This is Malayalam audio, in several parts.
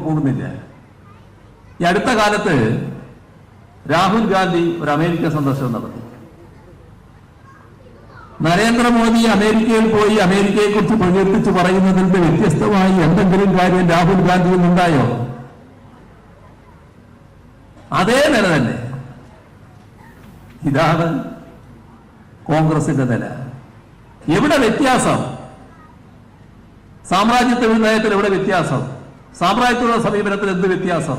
പോകുന്നില്ല. ഈ അടുത്ത കാലത്ത് രാഹുൽ ഗാന്ധി ഒരു അമേരിക്ക സന്ദർശനം നടത്തി. നരേന്ദ്രമോദി അമേരിക്കയിൽ പോയി അമേരിക്കയെ കുറിച്ച് പ്രകീർത്തിച്ച് പറയുന്നതിൽ നിന്ന് വ്യത്യസ്തമായി എന്തെങ്കിലും കാര്യം രാഹുൽ ഗാന്ധിയിൽ നിന്നുണ്ടായോ അതേ നില തന്നെ. ഇതാണ് കോൺഗ്രസിന്റെ നില. എവിടെ വ്യത്യാസം? സാമ്രാജ്യത്വ നയത്തിൽ എവിടെ വ്യത്യാസം? സാമ്രാജ്യത്വ സമീപനത്തിൽ എന്ത് വ്യത്യാസം?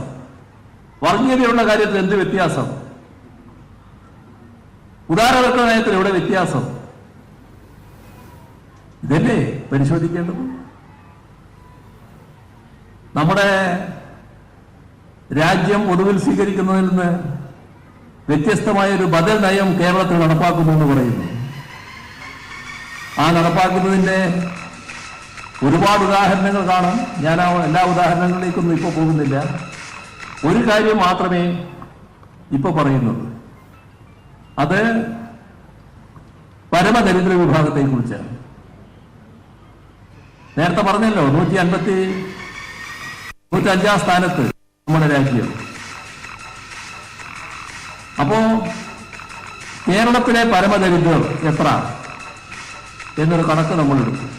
വർഗീയതയുള്ള കാര്യത്തിൽ എന്ത് വ്യത്യാസം? ഉദാരവൽക്കരണ നയത്തിൽ എവിടെ വ്യത്യാസം? ഇതല്ലേ പരിശോധിക്കേണ്ടത്? നമ്മുടെ രാജ്യം ഒടുവിൽ സ്വീകരിക്കുന്നതിൽ നിന്ന് വ്യത്യസ്തമായ ഒരു ബദൽ നയം കേരളത്തിൽ നടപ്പാക്കുന്നു എന്ന് പറയുന്നു. ആ നടപ്പാക്കുന്നതിന്റെ ഒരുപാട് ഉദാഹരണങ്ങൾ കാണും. ഞാൻ ആ എല്ലാ ഉദാഹരണങ്ങളിലേക്കൊന്നും ഇപ്പോൾ പോകുന്നില്ല. ഒരു കാര്യം മാത്രമേ ഇപ്പൊ പറയുന്നുള്ളൂ. അത് പരമദരിദ്ര വിഭാഗത്തെ കുറിച്ചാണ് നേരത്തെ പറഞ്ഞല്ലോ നൂറ്റി അൻപത്തി നൂറ്റി അഞ്ചാം സ്ഥാനത്ത് നമ്മുടെ രാജ്യം. അപ്പോ കേരളത്തിലെ പരമദരിദ്രർ എത്ര? എന്നൊരു കണക്ക് നമ്മൾ എടുക്കും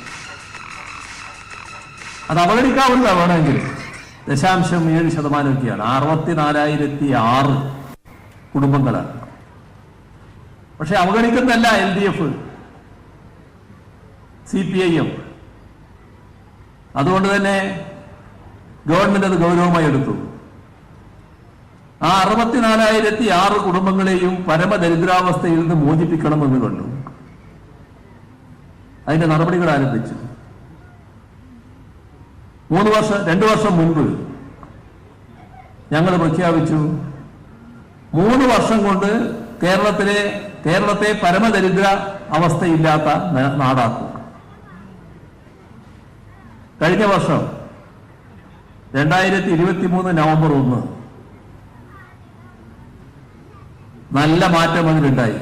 അത് അവഗണിക്കാവുന്ന വേണമെങ്കിൽ. ദശാംശം ഏഴ് ശതമാനമൊക്കെയാണ് അറുപത്തിനാലായിരത്തി ആറ് കുടുംബങ്ങളാണ്. പക്ഷെ അവഗണിക്കുന്നതല്ല L D F. C P I M. അതുകൊണ്ട് തന്നെ ഗവൺമെന്റ് അത് ഗൗരവമായി എടുത്തു. ആ അറുപത്തിനാലായിരത്തി ആറ് കുടുംബങ്ങളെയും പരമദരിദ്രാവസ്ഥയിൽ നിന്ന് മോചിപ്പിക്കണമെന്ന് കണ്ടു. അതിന്റെ നടപടികൾ ആരംഭിച്ചു. മൂന്ന് വർഷം രണ്ട് വർഷം മുൻപ് ഞങ്ങൾ പ്രഖ്യാപിച്ചു. മൂന്ന് വർഷം കൊണ്ട് കേരളത്തിലെ കേരളത്തെ പരമദരിദ്ര അവസ്ഥയില്ലാത്ത നാടാക്കും. കഴിഞ്ഞ വർഷം രണ്ടായിരത്തി ഇരുപത്തി മൂന്ന് നവംബർ ഒന്ന് നല്ല മാറ്റം അതിലുണ്ടായി.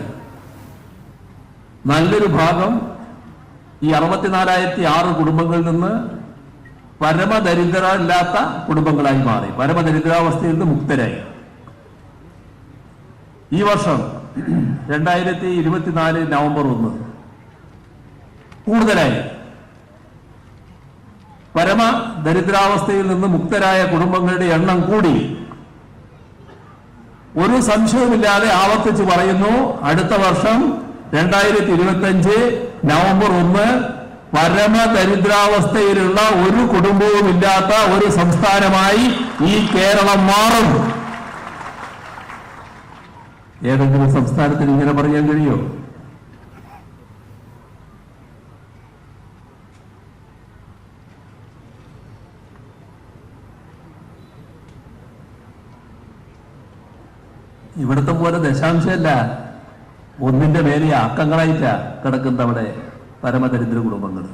നല്ലൊരു ഭാഗം ഈ അറുപത്തിനാലായിരത്തി ആറ് കുടുംബങ്ങളിൽ നിന്ന് പരമദരിദ്രമില്ലാത്ത കുടുംബങ്ങളായി മാറി. പരമദരിദ്രാവസ്ഥയിൽ നിന്ന് മുക്തരായി. ഈ വർഷം രണ്ടായിരത്തി ഇരുപത്തിനാല് നവംബർ ഒന്ന് കൂടുതലായി. പരമ ദരിദ്രാവസ്ഥയിൽ നിന്ന് മുക്തരായ കുടുംബങ്ങളുടെ എണ്ണം കൂടി. ഒരു സംശയവുമില്ലാതെ ആവർത്തിച്ച് പറയുന്നു അടുത്ത വർഷം രണ്ടായിരത്തി ഇരുപത്തി അഞ്ച് നവംബർ ഒന്ന് പരമ ദരിദ്രാവസ്ഥയിലുള്ള ഒരു കുടുംബവും ഇല്ലാത്ത ഒരു സംസ്ഥാനമായി ഈ കേരളം മാറും. ഏതെങ്കിലും സംസ്ഥാനത്തിന് ഇങ്ങനെ പറയാൻ കഴിയോ? ഇവിടുത്തെ പോലെ ദശാംശമല്ല. ഒന്നിന്റെ മേലെ അക്കങ്ങളായിട്ടാ കിടക്കുന്ന അവിടെ പരമദരിദ്ര കുടുംബങ്ങൾ.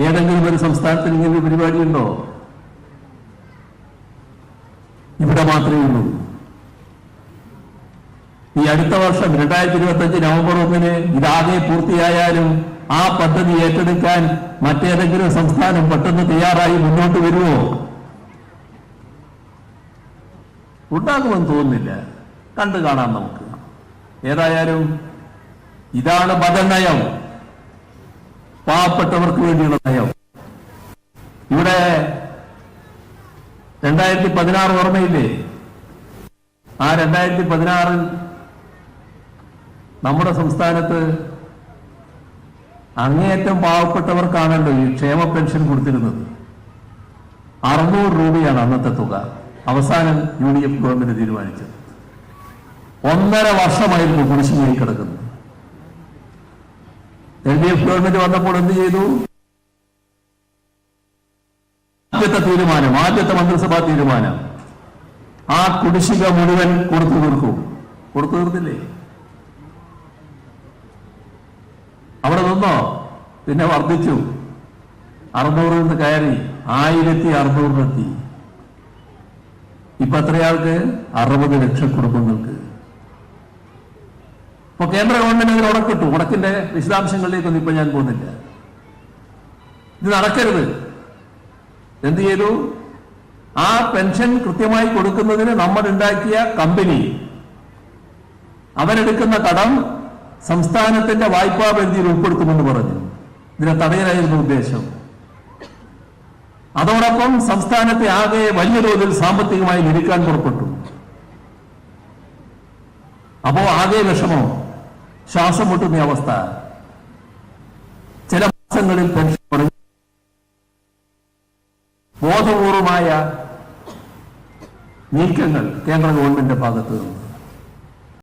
ഏതെങ്കിലും ഒരു സംസ്ഥാനത്തിൽ ഇങ്ങനെ പരിപാടി ഉണ്ടോ? ഇവിടെ മാത്രമേ ഉള്ളൂ. ഈ അടുത്ത വർഷം രണ്ടായിരത്തി ഇരുപത്തി അഞ്ച് നവംബർ ഒന്നിന് ഇതാകെ പൂർത്തിയായാലും ആ പദ്ധതി ഏറ്റെടുക്കാൻ മറ്റേതെങ്കിലും സംസ്ഥാനം പെട്ടെന്ന് തയ്യാറായി മുന്നോട്ട് വരുമോ? ഉണ്ടാകുമെന്ന് തോന്നുന്നില്ല. കണ്ടു കാണാം നമുക്ക്. ഏതായാലും ഇതാണ് ബദനയം പാവപ്പെട്ടവർക്ക് വേണ്ടിയുള്ള നയം. ഇവിടെ രണ്ടായിരത്തി പതിനാറ് ഓർമ്മയില്ലേ? ആ രണ്ടായിരത്തി പതിനാറിൽ നമ്മുടെ സംസ്ഥാനത്ത് അങ്ങേയറ്റം പാവപ്പെട്ടവർക്കാണല്ലോ ഈ ക്ഷേമ പെൻഷൻ കൊടുത്തിരുന്നത്. അറുന്നൂറ് രൂപയാണ് അന്നത്തെ തുക. അവസാനം യു ഡി എഫ് ഗവൺമെന്റ് തീരുമാനിച്ചത്. ഒന്നര വർഷമായിരുന്നു കുടിശ്ശികയിൽ കിടക്കുന്നത് എൽ ഡി എഫ് ഗവൺമെന്റ് വന്നപ്പോൾ എന്ത് ചെയ്തു? ആദ്യത്തെ തീരുമാനം ആദ്യത്തെ മന്ത്രിസഭാ തീരുമാനം. ആ കുടിശ്ശിക മുഴുവൻ കൊടുത്തു തീർക്കും. കൊടുത്തു തീർത്തില്ലേ? അവിടെ നിന്നോ? പിന്നെ വർദ്ധിച്ചു. അറുന്നൂറിൽ നിന്ന് കയറി ആയിരത്തി അറുന്നൂറിനെത്തി. ഇപ്പൊ എത്രയാൾക്ക്? അറുപത് ലക്ഷം കുടുംബങ്ങൾക്ക്. ഇപ്പൊ കേന്ദ്ര ഗവൺമെന്റ് അതിൽ ഉടക്കിട്ടു. ഉടക്കിന്റെ വിശദാംശങ്ങളിലേക്കൊന്നും ഇപ്പൊ ഞാൻ പോകുന്നില്ല. ഇത് നടക്കരുത്. എന്ത് ചെയ്തു? ആ പെൻഷൻ കൃത്യമായി കൊടുക്കുന്നതിന് നമ്മൾ ഉണ്ടാക്കിയ കമ്പനി അവരെടുക്കുന്ന കടം സംസ്ഥാനത്തിന്റെ വായ്പാ പരിധിയിൽ ഉൾപ്പെടുത്തുമെന്ന് പറഞ്ഞു. ഇതിനെ തടയലായിരുന്നു ഉദ്ദേശം. അതോടൊപ്പം സംസ്ഥാനത്തെ ആകെ വലിയ തോതിൽ സാമ്പത്തികമായി ലഭിക്കാൻ പുറപ്പെട്ടു. അപ്പോ ആകെ വിഷമം. ശ്വാസം മുട്ടുന്ന അവസ്ഥ ചില മാസങ്ങളിൽ പെൻഷൻ കുറഞ്ഞു. ബോധപൂർവമായ നീക്കങ്ങൾ കേന്ദ്ര ഗവൺമെന്റിന്റെ ഭാഗത്ത് നിന്ന്.